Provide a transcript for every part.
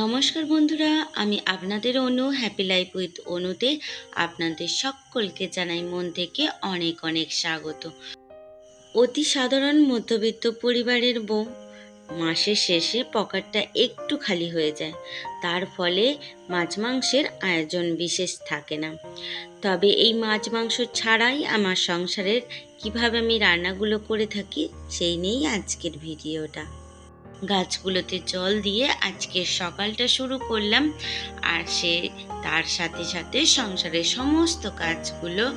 নমস্কার বন্ধুরা, আমি আপনাদের অনু হ্যাপি লাইফ উইথ অনুতে আপনাদের সকলকে জানাই মন থেকে অনেক অনেক স্বাগত। অতি সাধারণ মধ্যবিত্ত পরিবারের বউ, মাসের শেষে পকেটটা একটু খালি হয়ে যায়, তার ফলে মাছ মাংসের আয়োজন বিশেষ থাকে না। তবে এই মাছ মাংস ছাড়াই আমার সংসারের কীভাবে আমি রান্নাগুলো করে থাকি, সেই নিয়েই আজকের ভিডিওটা। গাছগুলোতে জল দিয়ে আজকের সকালটা শুরু করলাম। আর সে তার সাথে সাথে সংসারের সমস্ত কাজগুলো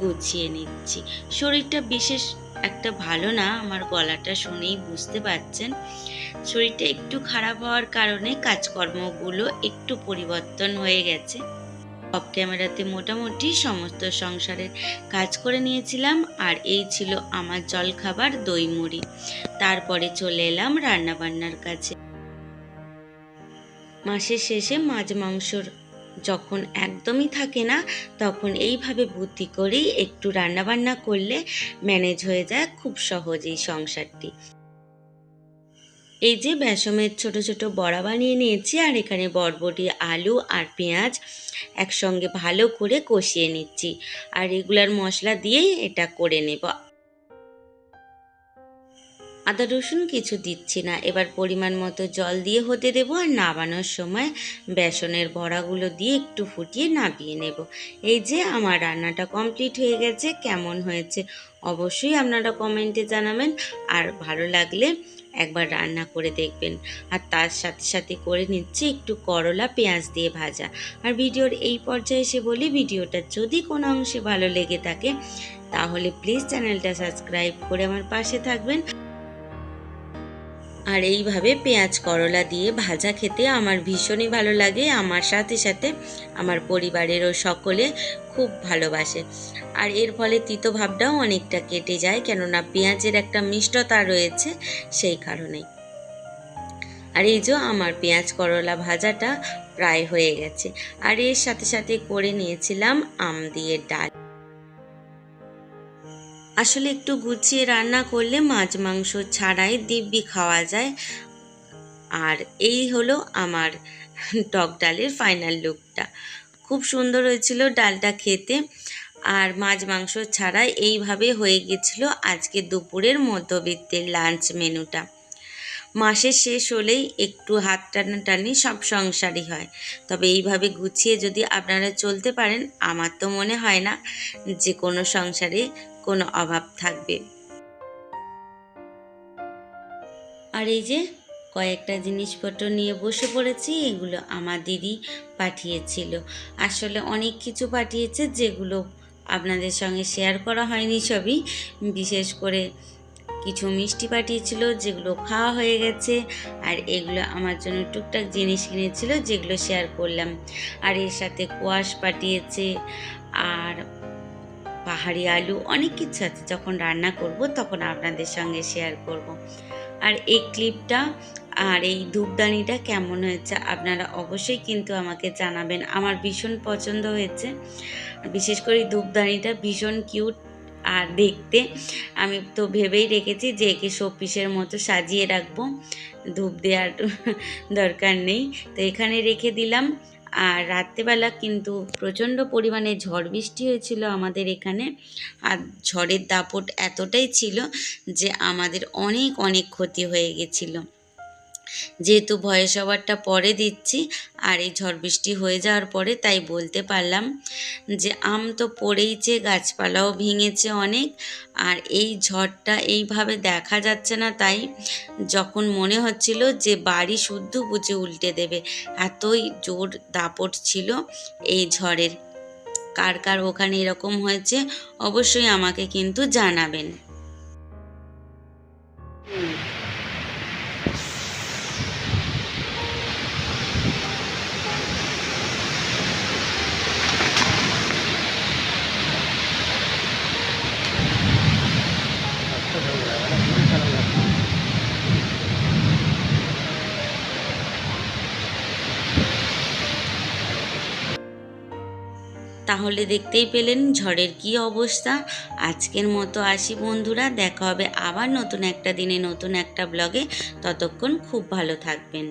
গুছিয়ে নিচ্ছি। শরীরটা বিশেষ একটা ভালো না, আমার গলাটা শুনেই বুঝতে পারছেন। শরীরটা একটু খারাপ হওয়ার কারণে কাজকর্মগুলো একটু পরিবর্তন হয়ে গেছে। অফ ক্যামেরাতে মোটামুটি সমস্ত সংসারের কাজ করে নিয়েছিলাম, আর এই ছিল আমার জলখাবার দই মুড়ি তারপরে চলে এলাম রান্না বান্নার কাছে মাসের শেষে মাছ মাংসর যখন একদমই থাকে না, তখন এইভাবে বুদ্ধি করেই একটু রান্নাবান্না করলে ম্যানেজ হয়ে যায় খুব সহজেই সংসারটি। এই যে বেসমের ছোট ছোট বড়া বানিয়ে নিয়েছি, আর এখানে বরবটি, আলু আর পেঁয়াজ একসঙ্গে ভালো করে কষিয়ে নিচ্ছি। আর রেগুলার মশলা দিয়েই এটা করে নেব। আদা, রসুন কিছু দিচ্ছি না। এবার পরিমাণ মতো জল দিয়ে হতে দেবো, আর নামানোর সময় বেসনের বড়াগুলো দিয়ে একটু ফুটিয়ে নামিয়ে নেব। এই যে আমার রান্নাটা কমপ্লিট হয়ে গেছে। কেমন হয়েছে অবশ্যই আপনারা কমেন্টে জানাবেন। আর ভালো লাগলে একবার রান্না করে দেখবেন। আর তার সাথে সাথে করে নিচ্ছি একটু করলা পেঁয়াজ দিয়ে ভাজা। আর ভিডিওর এই পর্যায়ে এসে বলি, ভিডিওটা যদি কোনো অংশে ভালো লেগে থাকে, তাহলে প্লিজ চ্যানেলটা সাবস্ক্রাইব করে আমার পাশে থাকবেন। আর এইভাবে পেঁয়াজ করলা দিয়ে ভাজা খেতে আমার ভীষণই ভালো লাগে। আমার সাথে সাথে আমার পরিবারেরও সকলে খুব ভালোবাসে। আর এর ফলে তিতো ভাবটাও অনেকটা কেটে যায়, কেননা পেঁয়াজের একটা মিষ্টতা রয়েছে সেই কারণে আর এই যে আমার পেঁয়াজ করলা ভাজাটা প্রায় হয়ে গেছে। আর এর সাথে সাথে করে নিয়েছিলাম আম দিয়ে ডাল। আসলে একটু গুছিয়ে রান্না করলে মাছ মাংস ছাড়াই দিব্যি খাওয়া যায়। আর এই হলো আমার টক ডালের ফাইনাল লুকটা খুব সুন্দর হয়েছিল ডালটা খেতে। আর মাছ মাংস ছাড়াই এইভাবে হয়ে গেছিল আজকে দুপুরের মধ্যবিত্তের লাঞ্চ মেনুটা মাসের শেষ হলেই একটু হাত টানাটানি সব সংসারই হয়। তবে এইভাবে গুছিয়ে যদি আপনারা চলতে পারেন, আমার তো মনে হয় না যে কোনো সংসারে কোনো অভাব থাকবে। আর এই যে কয়েকটা জিনিসপত্র নিয়ে বসে পড়েছি, এগুলো আমার দিদি পাঠিয়েছিল। আসলে অনেক কিছু পাঠিয়েছে যেগুলো আপনাদের সঙ্গে শেয়ার করা হয়নি সবই। বিশেষ করে কিছু মিষ্টি পাঠিয়েছিল, যেগুলো খাওয়া হয়ে গেছে, আর এগুলো আমার জন্য টুকটাক জিনিস কিনেছিল, যেগুলো শেয়ার করলাম। আর এর সাথে কোয়াশ পাঠিয়েছে, আর পাহাড়ি আলু, অনেক কিছু আছে। যখন রান্না করব, তখন আপনাদের সঙ্গে শেয়ার করব। আর এই ক্লিপটা আর এই ধূপদানিটা কেমন হয়েছে, আপনারা অবশ্যই কিন্তু আমাকে জানাবেন। আমার ভীষণ পছন্দ হয়েছে। বিশেষ করে ধূপদানিটা ভীষণ কিউট আর দেখতে। আমি তো ভেবেই রেখেছি যে একে শোপিসের মতো সাজিয়ে রাখব। ধূপ দেওয়ার দরকার নেই। তো এখানে রেখে দিলাম। আর রাত্রেবেলা কিন্তু প্রচণ্ড পরিমাণে ঝড় বৃষ্টি হয়েছিল আমাদের এখানে। আর ঝড়ের দাপট এতটাই ছিল যে আমাদের অনেক অনেক ক্ষতি হয়ে গেছিল। যেহেতু ভয়েস ওভারটা পরে দিচ্ছি আর এই ঝড় বৃষ্টি হয়ে যাওয়ার পরে তাই বলতে পারলাম যে আম তো পড়েইছে, গাছপালাও ভেঙেছে অনেক আর এই ঝড়টা এইভাবে দেখা যাচ্ছে না তাই যখন মনে হচ্ছিল যে বাড়ি শুদ্ধ বুঝে উল্টে দেবে, এতই জোর দাপট ছিল এই ঝড়ের। কার কার ওখানে এরকম হয়েছে অবশ্যই আমাকে কিন্তু জানাবেন। তাহলে দেখতেই পেলেন ঝড়ের কি অবস্থা। আজকের মতো আসি বন্ধুরা, দেখা হবে আবার নতুন একটা দিনে, নতুন একটা ব্লগে ততক্ষণ খুব ভালো থাকবেন।